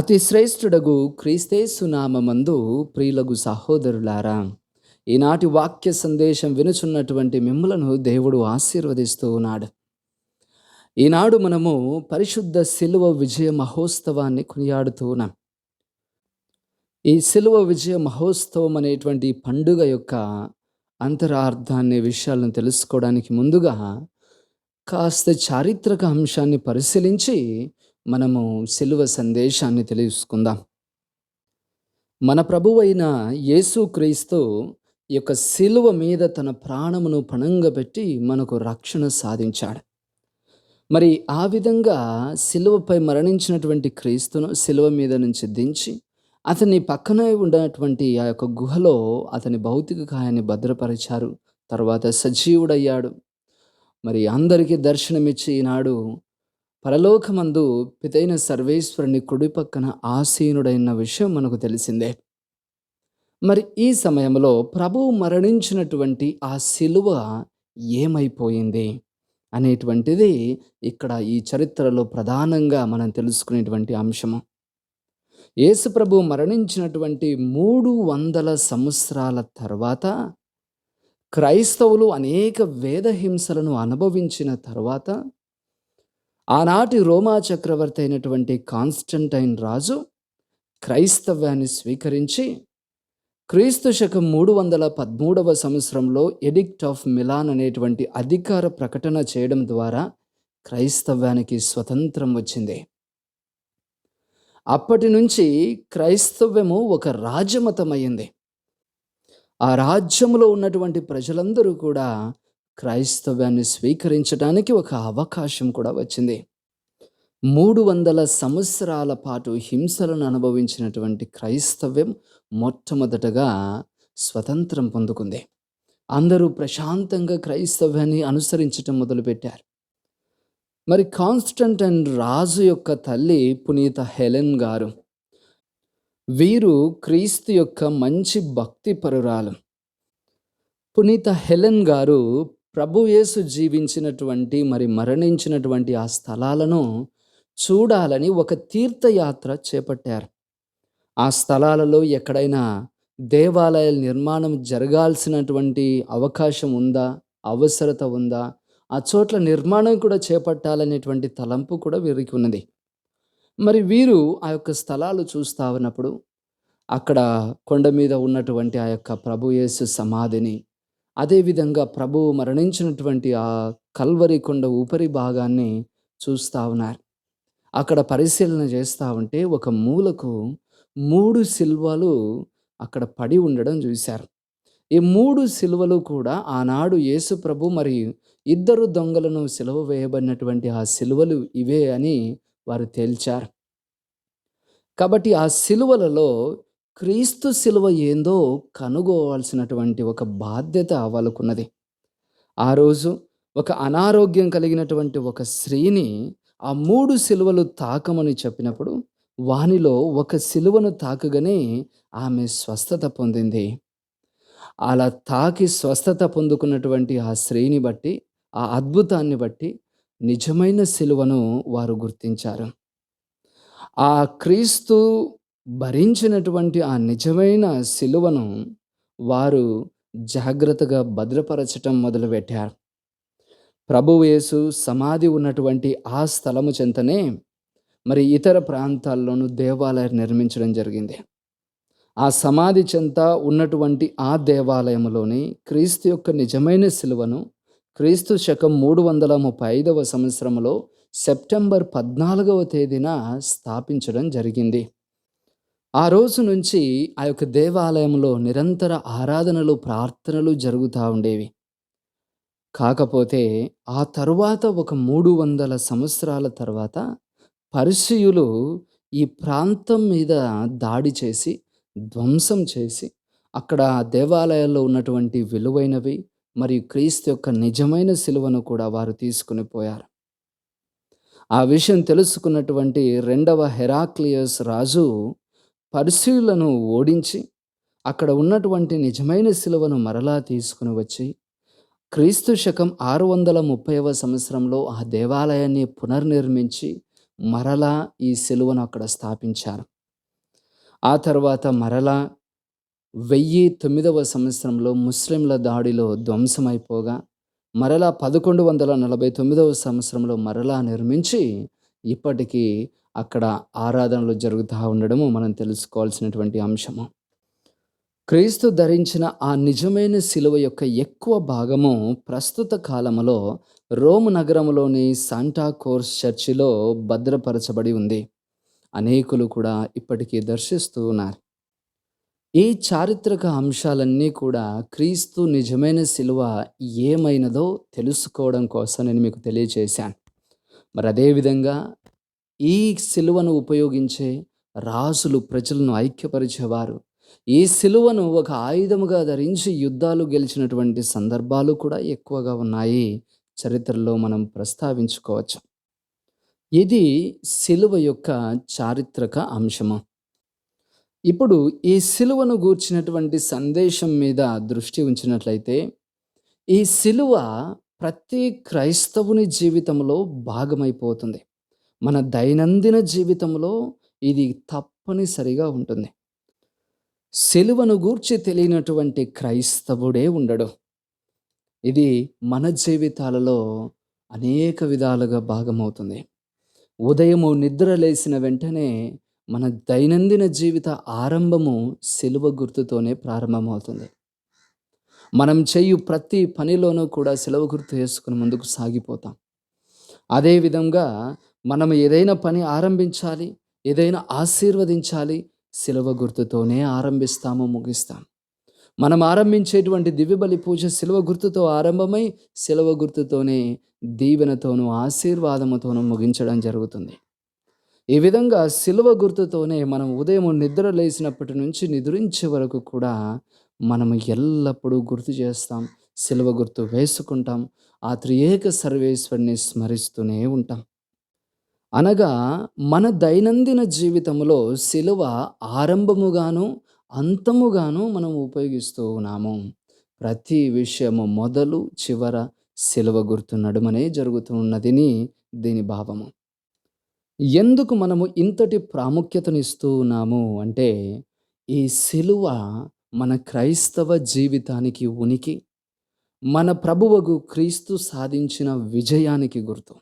అతి శ్రేష్ఠుడగు క్రీస్తేసు నామందు ప్రియులగు సహోదరులారా ఈనాటి వాక్య సందేశం వినుచున్నటువంటి మిమ్మలను దేవుడు ఆశీర్వదిస్తూ ఉన్నాడు. ఈనాడు మనము పరిశుద్ధ శిలువ విజయ మహోత్సవాన్ని కొనియాడుతూ ఉన్నాం. ఈ శిలువ విజయ మహోత్సవం అనేటువంటి పండుగ యొక్క అంతరార్థాన్ని విషయాలను తెలుసుకోవడానికి ముందుగా కాస్త చారిత్రక అంశాన్ని పరిశీలించి మనము సిలువ సందేశాన్ని తెలుసుకుందాం మన ప్రభువైన యేసుక్రీస్తు ఈ యొక్క శిలువ మీద తన ప్రాణమును పణంగా పెట్టి మనకు రక్షణ సాధించాడు. మరి ఆ విధంగా శిలువపై మరణించినటువంటి క్రీస్తును శిలువ మీద నుంచి దించి అతని పక్కనే ఉన్నటువంటి ఆ యొక్క గుహలో అతని భౌతిక కాయాన్ని భద్రపరిచారు. తర్వాత సజీవుడయ్యాడు. మరి అందరికీ దర్శనమిచ్చి ఈనాడు పరలోకమందు పితైన సర్వేశ్వరుని కుడి పక్కన ఆసీనుడైన విషయం మనకు తెలిసిందే. మరి ఈ సమయంలో ప్రభువు మరణించినటువంటి ఆ శిలువ ఏమైపోయింది అనేటువంటిది ఇక్కడ ఈ చరిత్రలో ప్రధానంగా మనం తెలుసుకునేటువంటి అంశము. యేసుప్రభు మరణించినటువంటి మూడు వందల సంవత్సరాల తర్వాత క్రైస్తవులు అనేక వేద హింసలను అనుభవించిన తర్వాత ఆనాటి రోమా చక్రవర్తి అయినటువంటి కాన్స్టంటైన్ రాజు క్రైస్తవ్యాన్ని స్వీకరించి క్రీస్తు శకం మూడు వందల పదమూడవ సంవత్సరంలో ఎడిక్ట్ ఆఫ్ మిలాన్ అనేటువంటి అధికార ప్రకటన చేయడం ద్వారా క్రైస్తవ్యానికి స్వతంత్రం వచ్చింది. అప్పటి నుంచి క్రైస్తవ్యము ఒక రాజమతమైంది ఆ రాజ్యములో ఉన్నటువంటి ప్రజలందరూ కూడా క్రైస్తవ్యాన్ని స్వీకరించడానికి ఒక అవకాశం కూడా వచ్చింది. మూడు వందల సంవత్సరాల పాటు హింసలను అనుభవించినటువంటి క్రైస్తవ్యం మొట్టమొదటగా స్వతంత్రం పొందుకుంది. అందరూ ప్రశాంతంగా క్రైస్తవ్యాన్ని అనుసరించటం మొదలుపెట్టారు. మరి కాన్స్టంటైన్ రాజు యొక్క తల్లి పునీత హెలెన్ గారు వీరు క్రీస్తు యొక్క మంచి భక్తి పరురాలు పునీత హెలెన్ గారు ప్రభుయేసు జీవించినటువంటి మరి మరణించినటువంటి ఆ స్థలాలను చూడాలని ఒక తీర్థయాత్ర చేపట్టారు. ఆ స్థలాలలో ఎక్కడైనా దేవాలయాల నిర్మాణం జరగాల్సినటువంటి అవకాశం ఉందా? అవసరత ఉందా? ఆ చోట్ల నిర్మాణం కూడా చేపట్టాలనేటువంటి తలంపు కూడా వీరికి ఉన్నది. మరి వీరు ఆ యొక్క స్థలాలు చూస్తా ఉన్నప్పుడు అక్కడ కొండ మీద ఉన్నటువంటి ఆ యొక్క ప్రభుయేసు సమాధిని అదేవిధంగా ప్రభువు మరణించినటువంటి ఆ కల్వరి కొండ ఊపరి భాగాన్ని చూస్తూ ఉన్నారు. అక్కడ పరిశీలన చేస్తూ ఉంటే ఒక మూలకు మూడు సిల్వలు అక్కడ పడి ఉండడం చూశారు. ఈ మూడు సిలువలు కూడా ఆనాడు యేసు ప్రభు మరి ఇద్దరు దొంగలను సిలువ వేయబడినటువంటి ఆ సిలువలు ఇవే అని వారు తేల్చారు. కాబట్టి ఆ సిలువలలో క్రీస్తు శిలువ ఏందో కనుగోవాల్సినటువంటి ఒక బాధ్యత వాళ్ళకున్నది. ఆ రోజు ఒక అనారోగ్యం కలిగినటువంటి ఒక స్త్రీని ఆ మూడు సిలువలు తాకమని చెప్పినప్పుడు వానిలో ఒక సిలువను తాకగానే ఆమె స్వస్థత పొందింది. అలా తాకి స్వస్థత పొందుకున్నటువంటి ఆ స్త్రీని బట్టి ఆ అద్భుతాన్ని బట్టి నిజమైన సిలువను వారు గుర్తించారు. ఆ క్రీస్తు భరించినటువంటి ఆ నిజమైన సిలువను వారు జాగ్రత్తగా భద్రపరచటం మొదలుపెట్టారు. ప్రభువేసు సమాధి ఉన్నటువంటి ఆ స్థలము చెంతనే మరి ఇతర ప్రాంతాల్లోనూ దేవాలయం నిర్మించడం జరిగింది. ఆ సమాధి చెంత ఉన్నటువంటి ఆ దేవాలయంలోని క్రీస్తు యొక్క నిజమైన సిలువను క్రీస్తు శకం మూడు వందల ముప్పై ఐదవ సంవత్సరంలో సెప్టెంబర్ పద్నాలుగవ తేదీన స్థాపించడం జరిగింది. ఆ రోజు నుంచి ఆ యొక్క దేవాలయంలో నిరంతర ఆరాధనలు ప్రార్థనలు జరుగుతూ ఉండేవి. కాకపోతే ఆ తరువాత ఒక మూడు వందల సంవత్సరాల తర్వాత పరిశీయులు ఈ ప్రాంతం మీద దాడి చేసి ధ్వంసం చేసి అక్కడ దేవాలయాల్లో ఉన్నటువంటి విలువైనవి మరియు క్రీస్తు యొక్క నిజమైన సిలువను కూడా వారు తీసుకుని పోయారు. ఆ విషయం తెలుసుకున్నటువంటి రెండవ హెరాక్లియస్ రాజు పరిశీలను ఓడించి అక్కడ ఉన్నటువంటి నిజమైన శిలువను మరలా తీసుకుని వచ్చి క్రీస్తు శకం ఆరు వందల ముప్పైవ సంవత్సరంలో ఆ దేవాలయాన్ని పునర్నిర్మించి మరలా ఈ శిలువను అక్కడ స్థాపించారు. ఆ తర్వాత మరలా వెయ్యి తొమ్మిదవ సంవత్సరంలో ముస్లింల దాడిలో ధ్వంసమైపోగా మరలా పదకొండు వందల నలభై తొమ్మిదవ సంవత్సరంలో మరలా నిర్మించి ఇప్పటికీ అక్కడ ఆరాధనలు జరుగుతూ ఉండడము మనం తెలుసుకోవాల్సినటువంటి అంశము. క్రీస్తు ధరించిన ఆ నిజమైన శిలువ యొక్క ఎక్కువ భాగము ప్రస్తుత కాలములో రోమ్ నగరంలోని శాంటా కోర్స్ చర్చిలో భద్రపరచబడి ఉంది. అనేకులు కూడా ఇప్పటికీ దర్శిస్తూ ఉన్నారు. ఈ చారిత్రక అంశాలన్నీ కూడా క్రీస్తు నిజమైన శిలువ ఏమైనదో తెలుసుకోవడం కోసం నేను మీకు తెలియజేశాను మరి అదేవిధంగా ఈ సిలువను ఉపయోగించే రాజులు ప్రజలను ఐక్యపరిచేవారు. ఈ సిలువను ఒక ఆయుధముగా ధరించి యుద్ధాలు గెలిచినటువంటి సందర్భాలు కూడా ఎక్కువగా ఉన్నాయి. చరిత్రలో మనం ప్రస్తావించుకోవచ్చు. ఇది సిలువ యొక్క చారిత్రక అంశము. ఇప్పుడు ఈ సిలువను గూర్చినటువంటి సందేశం మీద దృష్టి ఉంచినట్లయితే ఈ శిలువ ప్రతి క్రైస్తవుని జీవితంలో భాగమైపోతుంది. మన దైనందిన జీవితంలో ఇది తప్పనిసరిగా ఉంటుంది. సెలువను గూర్చి తెలియనటువంటి క్రైస్తవుడే ఉండడు. ఇది మన జీవితాలలో అనేక విధాలుగా భాగమవుతుంది. ఉదయము నిద్ర లేసిన వెంటనే మన దైనందిన జీవిత ఆరంభము సెలువ గుర్తుతోనే ప్రారంభమవుతుంది. మనం చేయు ప్రతి పనిలోనూ కూడా సెలవు గుర్తు వేసుకుని ముందుకు సాగిపోతాం. అదేవిధంగా మనం ఏదైనా పని ఆరంభించాలి ఏదైనా ఆశీర్వదించాలి సిలువ గుర్తుతోనే ఆరంభిస్తాము ముగిస్తాం మనం ఆరంభించేటువంటి దివ్యబలి పూజ సిలువ గుర్తుతో ఆరంభమై సిలువ గుర్తుతోనే దీవెనతోనూ ఆశీర్వాదముతోనూ ముగించడం జరుగుతుంది. ఈ విధంగా సిలువ గుర్తుతోనే మనం ఉదయం నిద్ర లేచినప్పటి నుంచి నిద్రించే వరకు కూడా మనం ఎల్లప్పుడూ గుర్తు చేస్తాం సిలువ గుర్తు వేసుకుంటాం ఆ త్రియేక సర్వేశ్వరిని స్మరిస్తూనే ఉంటాం. అనగా మన దైనందిన జీవితంలో సిలువ ఆరంభముగాను అంతముగాను మనం ఉపయోగిస్తూ ఉన్నాము. ప్రతి విషయము మొదలు చివర సిలువ గుర్తు నడుమనే జరుగుతున్నదిని దీని భావము. ఎందుకు మనము ఇంతటి ప్రాముఖ్యతనిస్తూ ఉన్నాము అంటే ఈ సిలువ మన క్రైస్తవ జీవితానికి ఉనికి. మన ప్రభువకు క్రీస్తు సాధించిన విజయానికి గుర్తు.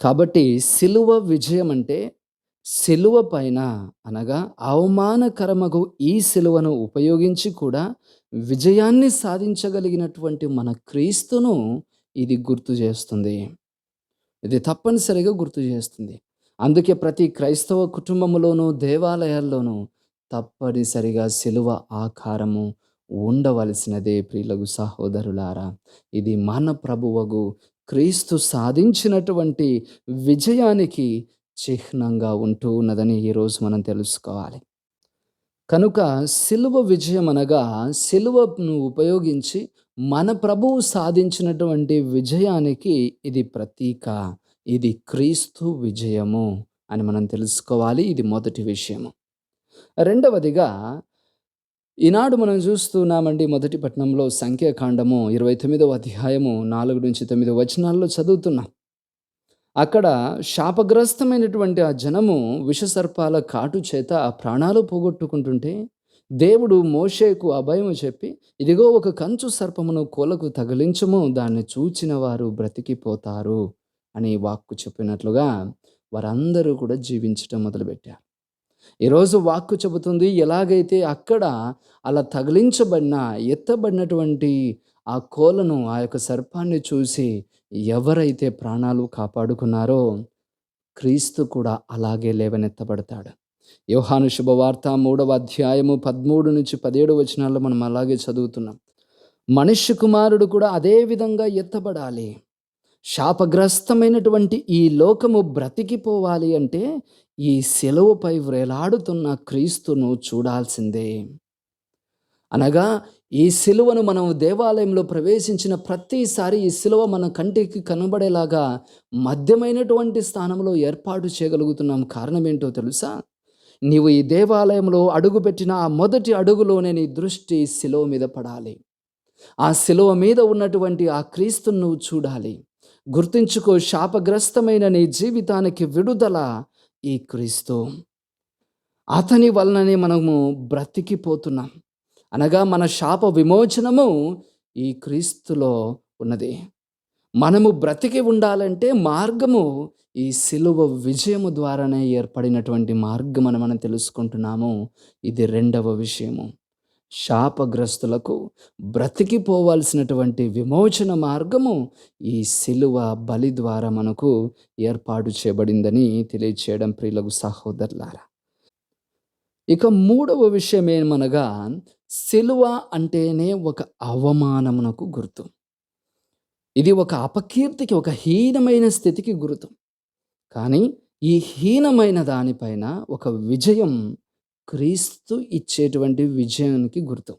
కాబట్టి సిలువ విజయం అంటే సిలువ పైన అనగా అవమానకరమగు ఈ సిలువను ఉపయోగించి కూడా విజయాన్ని సాధించగలిగినటువంటి మన క్రీస్తును ఇది గుర్తు చేస్తుంది. ఇది తప్పనిసరిగా గుర్తు చేస్తుంది. అందుకే ప్రతి క్రైస్తవ కుటుంబంలోనూ దేవాలయాల్లోనూ తప్పనిసరిగా సిలువ ఆకారము ఉండవలసినదే ప్రియులగు సహోదరులారా. ఇది మన ప్రభువగు క్రీస్తు సాధించినటువంటి విజయానికి చిహ్నంగా ఉంటూ ఉన్నదని ఈరోజు మనం తెలుసుకోవాలి. కనుక సిలువ విజయం అనగా సిలువను ఉపయోగించి మన ప్రభువు సాధించినటువంటి విజయానికి ఇది ప్రతీక ఇది క్రీస్తు విజయము అని మనం తెలుసుకోవాలి. ఇది మొదటి విషయము. రెండవదిగా ఈనాడు మనం చూస్తున్నామండి మొదటి పట్టణంలో సంఖ్యాకాండము ఇరవై తొమ్మిదవ అధ్యాయము నాలుగు నుంచి తొమ్మిది వచనాల్లో చదువుతున్నాం. అక్కడ శాపగ్రస్తమైనటువంటి ఆ జనము విషసర్పాల కాటు చేత ఆ ప్రాణాలు పోగొట్టుకుంటుంటే దేవుడు మోషేకు అభయము చెప్పి ఇదిగో ఒక కంచు సర్పమును కోలకు తగిలించము దాన్ని చూచిన వారు బ్రతికిపోతారు అని వాక్కు చెప్పినట్లుగా వారందరూ కూడా జీవించటం మొదలుపెట్టారు. ఈరోజు వాక్కు చెబుతుంది ఎలాగైతే అక్కడ అలా తగిలించబడిన ఎత్తబడినటువంటి ఆ కోలను ఆ యొక్క సర్పాన్ని చూసి ఎవరైతే ప్రాణాలు కాపాడుకున్నారో క్రీస్తు కూడా అలాగే లేవనెత్తబడతాడు. యోహాను శుభవార్త మూడవ అధ్యాయము పదమూడు నుంచి పదిహేడు వచనాల్లో మనం అలాగే చదువుతున్నాం. మనుష్య కుమారుడు కూడా అదే విధంగా ఎత్తబడాలి. శాపగ్రస్తమైనటువంటి ఈ లోకము బ్రతికిపోవాలి అంటే ఈ సెలవుపై వ్రేలాడుతున్న క్రీస్తును చూడాల్సిందే. అనగా ఈ సిలువను మనం దేవాలయంలో ప్రవేశించిన ప్రతిసారి ఈ సిలువ మన కంటికి కనబడేలాగా మధ్యమైనటువంటి స్థానంలో ఏర్పాటు చేయగలుగుతున్నాం. కారణం ఏంటో తెలుసా? నీవు ఈ దేవాలయంలో అడుగుపెట్టిన ఆ మొదటి అడుగులోనే నీ దృష్టి శిలువ మీద పడాలి. ఆ శిలువ మీద ఉన్నటువంటి ఆ క్రీస్తును నువ్వు చూడాలి. గుర్తుంచుకో శాపగ్రస్తమైన నీ జీవితానికి విడుదల ఈ క్రీస్తు. అతని వలననే మనము బ్రతికిపోతున్నాం. అనగా మన శాప విమోచనము ఈ క్రీస్తులో ఉన్నది. మనము బ్రతికి ఉండాలంటే మార్గము ఈ సిలువ విజయము ద్వారానే ఏర్పడినటువంటి మార్గం అని మనం తెలుసుకుంటున్నాము. ఇది రెండవ విషయము. శాపగ్రస్తులకు బ్రతికిపోవాల్సినటువంటి విమోచన మార్గము ఈ సిలువ బలి ద్వారా మనకు ఏర్పాటు చేయబడిందని తెలియచేయడం ప్రియులకు సహోదరులారా. ఇక మూడవ విషయం ఏమనగా సిలువ అంటేనే ఒక అవమానమునకు గుర్తు. ఇది ఒక అపకీర్తికి ఒక హీనమైన స్థితికి గుర్తు. కానీ ఈ హీనమైన దానిపైన ఒక విజయం క్రీస్తు ఇచ్చేటువంటి విజయానికి గుర్తు.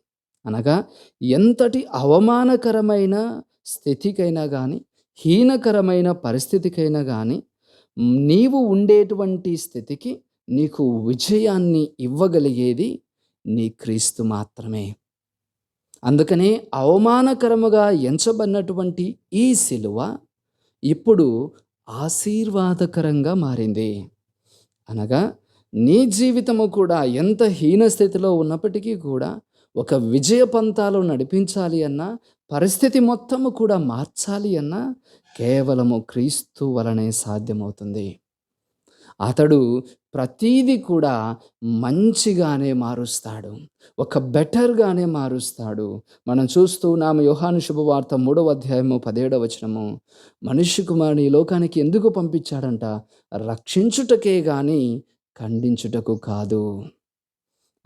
అనగా ఎంతటి అవమానకరమైన స్థితికైనా కానీ హీనకరమైన పరిస్థితికైనా కానీ నీవు ఉండేటువంటి స్థితికి నీకు విజయాన్ని ఇవ్వగలిగేది నీ క్రీస్తు మాత్రమే. అందుకనే అవమానకరముగా ఎంచబడినటువంటి ఈ శిలువ ఇప్పుడు ఆశీర్వాదకరంగా మారింది. అనగా నీ జీవితము కూడా ఎంత హీన స్థితిలో ఉన్నప్పటికీ కూడా ఒక విజయ పంతాలు నడిపించాలి అన్నా పరిస్థితి మొత్తము కూడా మార్చాలి అన్నా కేవలము క్రీస్తు వలనే సాధ్యమవుతుంది. అతడు ప్రతీది కూడా మంచిగానే మారుస్తాడు. ఒక బెటర్గానే మారుస్తాడు. మనం చూస్తూ నామ యోహాను శుభవార్త మూడవ అధ్యాయము పదిహేడవ వచనము. మనిషి కుమారుని లోకానికి ఎందుకు పంపించాడంట? రక్షించుటకే కానీ ఖండించుటకు కాదు.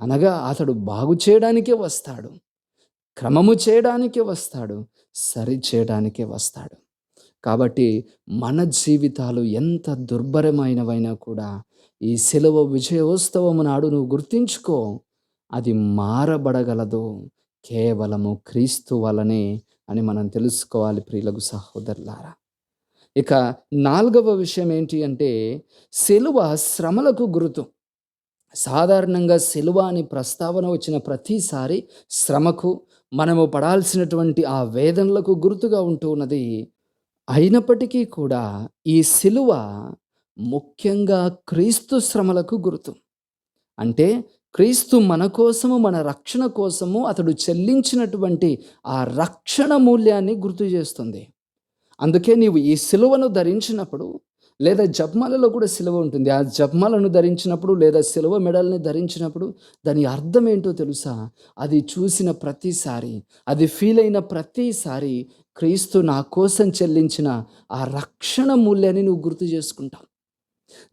అనగా అతడు బాగు చేయడానికే వస్తాడు. క్రమము చేయడానికే వస్తాడు. సరి చేయడానికే వస్తాడు. కాబట్టి మన జీవితాలు ఎంత దుర్భరమైనవైనా కూడా ఈ సెలవు విజయోత్సవము నాడు నువ్వు గుర్తించుకో. అది మారబడగలదు. కేవలము క్రీస్తు వలనే అని మనం తెలుసుకోవాలి ప్రియులకు సహోదరులారా. ఇక నాలుగవ విషయం ఏంటి అంటే సెలువ శ్రమలకు గురుతు. సాధారణంగా సెలువ అని ప్రస్తావన వచ్చిన ప్రతిసారి శ్రమకు మనము పడాల్సినటువంటి ఆ వేదనలకు గుర్తుగా ఉంటూ ఉన్నది. అయినప్పటికీ కూడా ఈ సిలువ ముఖ్యంగా క్రీస్తు శ్రమలకు గుర్తు. అంటే క్రీస్తు మన కోసము మన రక్షణ కోసము అతడు చెల్లించినటువంటి ఆ రక్షణ మూల్యాన్ని గుర్తు చేస్తుంది. అందుకే నీవు ఈ సిలువను ధరించినప్పుడు లేదా జబ్మలలో కూడా సిలువ ఉంటుంది. ఆ జబ్మలను ధరించినప్పుడు లేదా సిలువ మెడల్ని ధరించినప్పుడు దాని అర్థం ఏంటో తెలుసా? అది చూసిన ప్రతిసారి అది ఫీల్ అయిన ప్రతిసారి క్రీస్తు నా కోసం చెల్లించిన ఆ రక్షణ మూల్యాన్ని నువ్వు గుర్తు చేసుకుంటావు.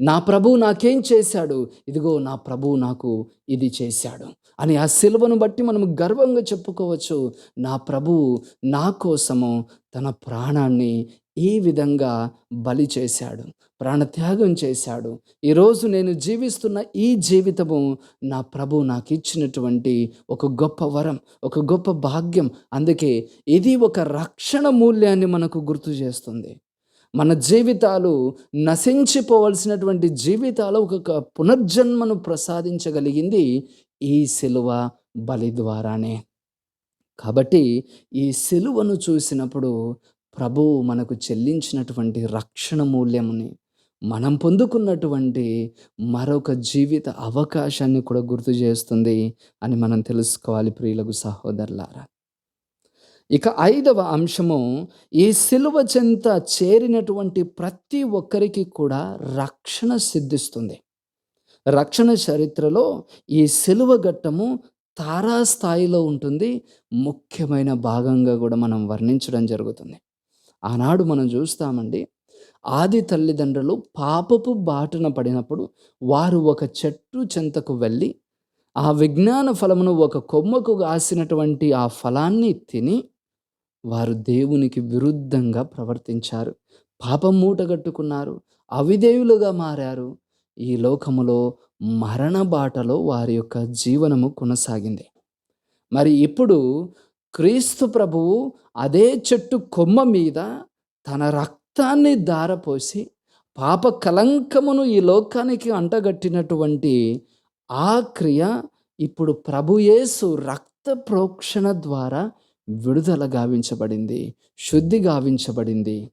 నా ప్రభు నాకేం చేశాడు? ఇదిగో నా ప్రభు నాకు ఇది చేశాడు. అని ఆ సిలువను బట్టి మనం గర్వంగా చెప్పుకోవచ్చు. నా ప్రభువు నా కోసము తన ప్రాణాన్ని ఈ విధంగా బలి చేశాడు ప్రాణత్యాగం చేశాడు. ఈరోజు నేను జీవిస్తున్న ఈ జీవితము నా ప్రభు నాకు ఇచ్చినటువంటి ఒక గొప్ప వరం ఒక గొప్ప భాగ్యం. అందుకే ఇది ఒక రక్షణ మూల్యాన్ని మనకు గుర్తు చేస్తుంది. మన జీవితాలు నశించిపోవలసినటువంటి జీవితాలు ఒక పునర్జన్మను ప్రసాదించగలిగింది ఈ సిలువ బలి ద్వారానే. కాబట్టి ఈ సిలువను చూసినప్పుడు ప్రభు మనకు చెల్లించినటువంటి రక్షణ మూల్యముని మనం పొందుకున్నటువంటి మరొక జీవిత అవకాశాన్ని కూడా గుర్తు చేస్తుంది అని మనం తెలుసుకోవాలి ప్రియులకు సహోదరులారా. ఇక ఐదవ అంశము ఈ సిలువ చెంత చేరినటువంటి ప్రతి ఒక్కరికి కూడా రక్షణ సిద్ధిస్తుంది. రక్షణ చరిత్రలో ఈ సిలువ ఘట్టము తారాస్థాయిలో ఉంటుంది. ముఖ్యమైన భాగంగా కూడా మనం వర్ణించడం జరుగుతుంది. ఆనాడు మనం చూస్తామండి ఆది తల్లిదండ్రులు పాపపు బాటన పడినప్పుడు వారు ఒక చెట్టు చెంతకు వెళ్ళి ఆ విజ్ఞాన ఫలమును ఒక కొమ్మకు కాసినటువంటి ఆ ఫలాన్ని తిని వారు దేవునికి విరుద్ధంగా ప్రవర్తించారు. పాపం మూటగట్టుకున్నారు అవిధేయులుగా మారారు. ఈ లోకములో మరణ బాటలో వారి యొక్క జీవనము కొనసాగింది. మరి ఇప్పుడు క్రీస్తు ప్రభువు అదే చెట్టు కొమ్మ మీద తన రక్తాన్ని దారపోసి పాప కలంకమును ఈ లోకానికి అంటగట్టినటువంటి ఆ క్రియ ఇప్పుడు ప్రభుయేసు రక్త ప్రోక్షణ ద్వారా విడుదల గావించబడింది శుద్ధి గావించబడింది.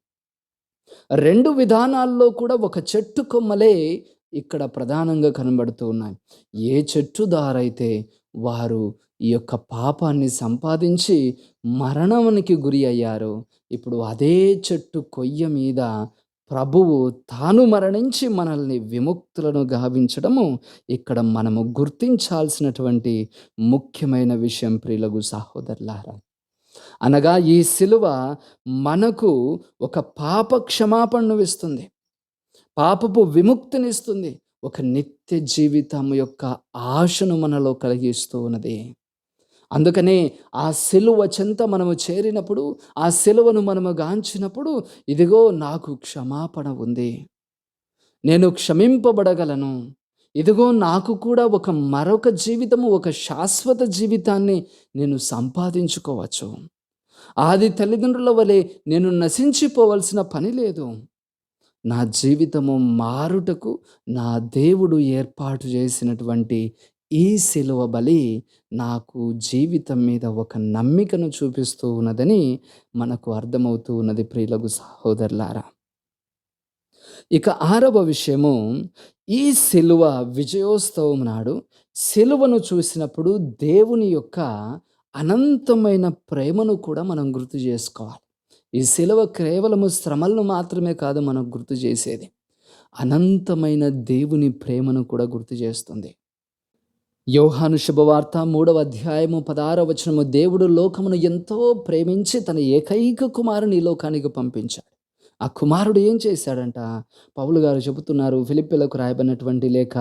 రెండు విధానాల్లో కూడా ఒక చెట్టు కొమ్మలే ఇక్కడ ప్రధానంగా కనబడుతూ ఉన్నాయి. ఏ చెట్టు దారైతే వారు ఈ యొక్క పాపాన్ని సంపాదించి మరణానికి గురి అయ్యారో ఇప్పుడు అదే చెట్టు కొయ్య మీద ప్రభువు తాను మరణించి మనల్ని విముక్తులను గావించడము ఇక్కడ మనము గుర్తించాల్సినటువంటి ముఖ్యమైన విషయం ప్రియులగు సహోదరులారా. అనగా ఈ సిలువ మనకు ఒక పాప క్షమాపణను ఇస్తుంది. పాపపు విముక్తినిస్తుంది. ఒక నిత్య జీవితం యొక్క ఆశను మనలో కలిగిస్తూ ఉన్నది. అందుకనే ఆ సిలువ చెంత మనము చేరినప్పుడు ఆ సిలువను మనము గాంచినప్పుడు ఇదిగో నాకు క్షమాపణ ఉంది. నేను క్షమింపబడగలను. ఇదిగో నాకు కూడా ఒక మరొక జీవితము ఒక శాశ్వత జీవితాన్ని నేను సంపాదించుకోవచ్చు. ఆది తల్లిదండ్రుల వలె నేను నశించిపోవలసిన పని లేదు. నా జీవితము మారుటకు నా దేవుడు ఏర్పాటు చేసినటువంటి ఈ శిలువ బలి నాకు జీవితం మీద ఒక నమ్మికను చూపిస్తూ ఉన్నదని మనకు అర్థమవుతూ ఉన్నది ప్రియులకు సహోదరులారా. ఇక ఆరవ విషయము ఈ శిలువ విజయోత్సవం నాడు శిలువను చూసినప్పుడు దేవుని యొక్క అనంతమైన ప్రేమను కూడా మనం గుర్తు చేసుకోవాలి. ఈ శిలువ కేవలము శ్రమలను మాత్రమే కాదు మనం గుర్తు చేసేది. అనంతమైన దేవుని ప్రేమను కూడా గుర్తు చేస్తుంది. యోహాను శుభవార్త మూడవ అధ్యాయము పదార వచనము దేవుడు లోకమును ఎంతో ప్రేమించి తన ఏకైక కుమారుని ఈ లోకానికి పంపించాడు. ఆ కుమారుడు ఏం చేశాడంట? పౌలు గారు చెబుతున్నారు ఫిలిపిలకు రాయబడినటువంటి లేఖ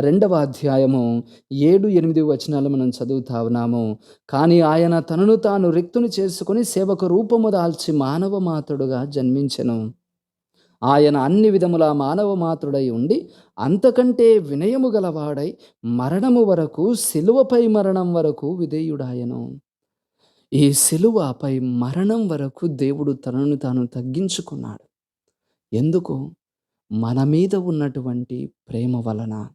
రెండవ అధ్యాయము ఏడు ఎనిమిది వచనాలు మనం చదువుతా ఉన్నాము. కానీ ఆయన తనను తాను రిక్తుని చేసుకుని సేవకు రూపము దాల్చి మానవ మాతృడుగా జన్మించెను. ఆయన అన్ని విధముల మానవ మాతృడై ఉండి అంతకంటే వినయము గలవాడై మరణము వరకు శిలువపై మరణం వరకు విధేయుడాయను. ఈ శిలువపై మరణం వరకు దేవుడు తనను తాను తగ్గించుకున్నాడు. ఎందుకు? మన మీద ఉన్నటువంటి ప్రేమ వలన.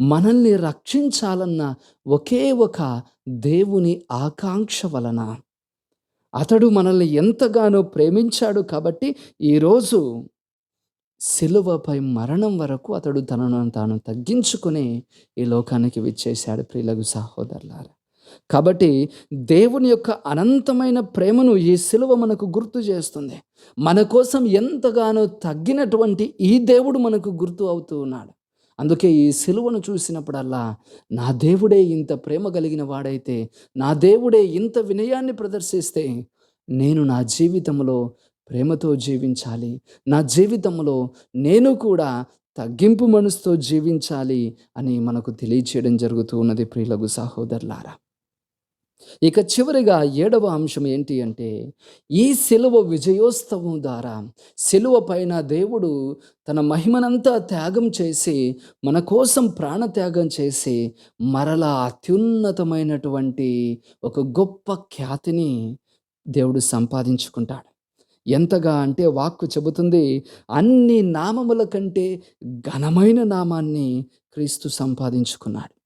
మనల్ని రక్షించాలన్న ఒకే ఒక దేవుని ఆకాంక్ష వలన. అతడు మనల్ని ఎంతగానో ప్రేమించాడు కాబట్టి ఈరోజు శిలువపై మరణం వరకు అతడు తనను తాను తగ్గించుకుని ఈ లోకానికి విచ్చేశాడు ప్రియులకు సహోదరులారా. కాబట్టి దేవుని యొక్క అనంతమైన ప్రేమను ఈ శిలువ మనకు గుర్తు చేస్తుంది. మన కోసం ఎంతగానో తగ్గినటువంటి ఈ దేవుడు మనకు గుర్తు అవుతూ ఉన్నాడు. అందుకే ఈ సిలువను చూసినప్పుడల్లా నా దేవుడే ఇంత ప్రేమ కలిగిన వాడైతే నా దేవుడే ఇంత వినయాన్ని ప్రదర్శిస్తే నేను నా జీవితంలో ప్రేమతో జీవించాలి. నా జీవితంలో నేను కూడా తగ్గింపు మనసుతో జీవించాలి అని మనకు తెలియచేయడం జరుగుతూ ఉన్నది ప్రియులకు సహోదరులారా. ఇక చివరిగా ఏడవ అంశం ఏంటి అంటే ఈ శిలువ విజయోత్సవం ద్వారా శిలువ పైన దేవుడు తన మహిమనంతా త్యాగం చేసి మన కోసం ప్రాణత్యాగం చేసి మరలా అత్యున్నతమైనటువంటి ఒక గొప్ప ఖ్యాతిని దేవుడు సంపాదించుకుంటాడు. ఎంతగా అంటే వాక్కు చెబుతుంది అన్ని నామముల కంటే ఘనమైన నామాన్ని క్రీస్తు సంపాదించుకున్నాడు.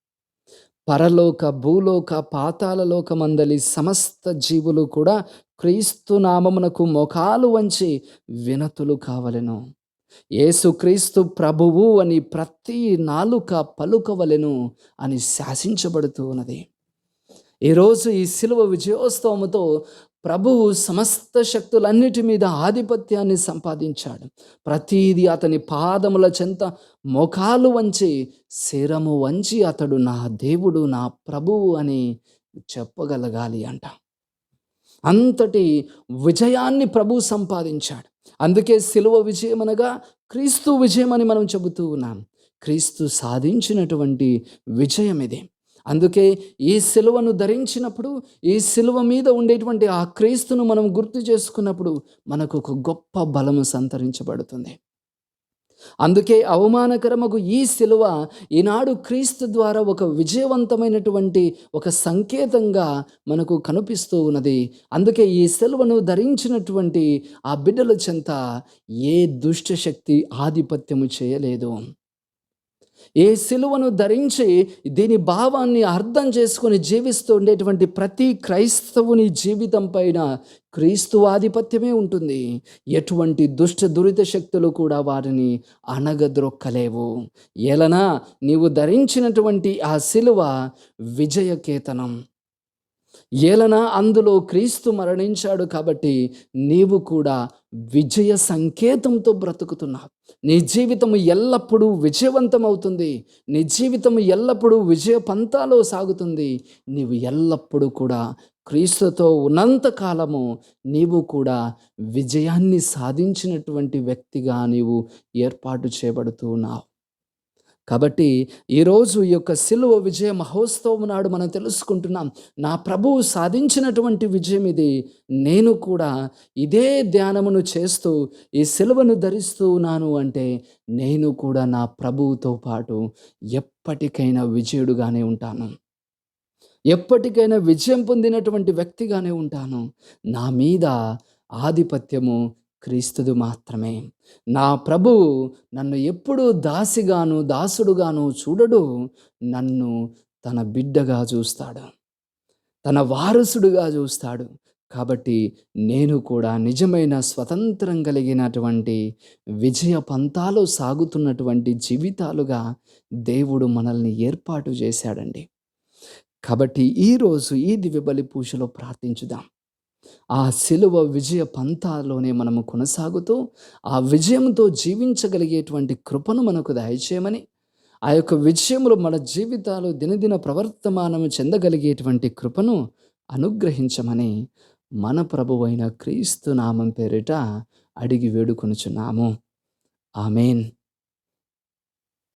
పరలోక భూలోక పాతాల లోకమందలి సమస్త జీవులు కూడా క్రీస్తు నామమునకు మొఖాలు వంచి వినతులు కావలెను. యేసుక్రీస్తు ప్రభువు అని ప్రతి నాలుక పలుకవలెను అని శాసించబడుతూ ఉన్నది. ఈరోజు ఈ శిలువ విజయోత్సవముతో ప్రభువు సమస్త శక్తులన్నిటి మీద ఆధిపత్యాన్ని సంపాదించాడు. ప్రతీది అతని పాదముల చెంత మొఖాలు వంచి శిరము వంచి అతడు నా దేవుడు నా ప్రభువు అని చెప్పగలగాలి అంట. అంతటి విజయాన్ని ప్రభు సంపాదించాడు. అందుకే శిలువ విజయం అనగా క్రీస్తు విజయం అని మనం చెబుతూ ఉన్నాం. క్రీస్తు సాధించినటువంటి విజయం ఇది. అందుకే ఈ సిలువను ధరించినప్పుడు ఈ సిలువ మీద ఉండేటువంటి ఆ క్రీస్తును మనం గుర్తు చేసుకున్నప్పుడు మనకు ఒక గొప్ప బలము సంతరించబడుతుంది. అందుకే అవమానకరమగు ఈ సిలువ ఈనాడు క్రీస్తు ద్వారా ఒక విజయవంతమైనటువంటి ఒక సంకేతంగా మనకు కనిపిస్తూ ఉన్నది. అందుకే ఈ సిలువను ధరించినటువంటి ఆ బిడ్డల చెంత ఏ దుష్ట శక్తి ఆధిపత్యము చేయలేదు. ఏ సిలువను ధరించి దీని భావాన్ని అర్థం చేసుకొని జీవిస్తూ ఉండేటువంటి ప్రతి క్రైస్తవుని జీవితం పైన క్రీస్తు ఆధిపత్యమే ఉంటుంది. ఎటువంటి దుష్ట దురిత శక్తులు కూడా వారిని అనగద్రొక్కలేవు ఏలనా నీవు ధరించినటువంటి ఆ సిలువ విజయకేతనం. ఏలన అందులో క్రీస్తు మరణించాడు కాబట్టి నీవు కూడా విజయ సంకేతంతో బ్రతుకుతున్నావు. నీ జీవితం ఎల్లప్పుడూ విజయవంతం అవుతుంది నీ జీవితం ఎల్లప్పుడూ విజయ పంతాలో సాగుతుంది. నీవు ఎల్లప్పుడూ కూడా క్రీస్తుతో ఉన్నంత కాలము నీవు కూడా విజయాన్ని సాధించినటువంటి వ్యక్తిగా నీవు ఏర్పాటు చేయబడుతున్నావు కాబట్టి ఈరోజు ఈ యొక్క సిలువ విజయ మహోత్సవం నాడు మనం తెలుసుకుంటున్నాం నా ప్రభువు సాధించినటువంటి విజయం ఇది. నేను కూడా ఇదే ధ్యానమును చేస్తూ ఈ సిలువను ధరిస్తూ ఉన్నాను అంటే నేను కూడా నా ప్రభువుతో పాటు ఎప్పటికైనా విజయుడుగానే ఉంటాను. ఎప్పటికైనా విజయం పొందినటువంటి వ్యక్తిగానే ఉంటాను. నా మీద ఆధిపత్యము క్రీస్తుదు మాత్రమే. నా ప్రభువు నన్ను ఎప్పుడూ దాసిగాను దాసుడుగాను చూడడు నన్ను తన బిడ్డగా చూస్తాడు. తన వారసుడుగా చూస్తాడు. కాబట్టి నేను కూడా నిజమైన స్వతంత్రం కలిగినటువంటి విజయ పంతాలో సాగుతున్నటువంటి జీవితాలుగా దేవుడు మనల్ని ఏర్పాటు చేశాడండి. కాబట్టి ఈరోజు ఈ దివ్యబలి పూజలో ప్రార్థించుదాం. ఆ శిలువ విజయ పంతాలోనే మనము కొనసాగుతూ ఆ విజయంతో జీవించగలిగేటువంటి కృపను మనకు దయచేయమని ఆ యొక్క విజయములు మన జీవితాలు దినదిన ప్రవర్తమానము చెందగలిగేటువంటి కృపను అనుగ్రహించమని మన ప్రభువైన క్రీస్తు నామం పేరిట అడిగి వేడుకొనుచున్నాము. ఆమెన్.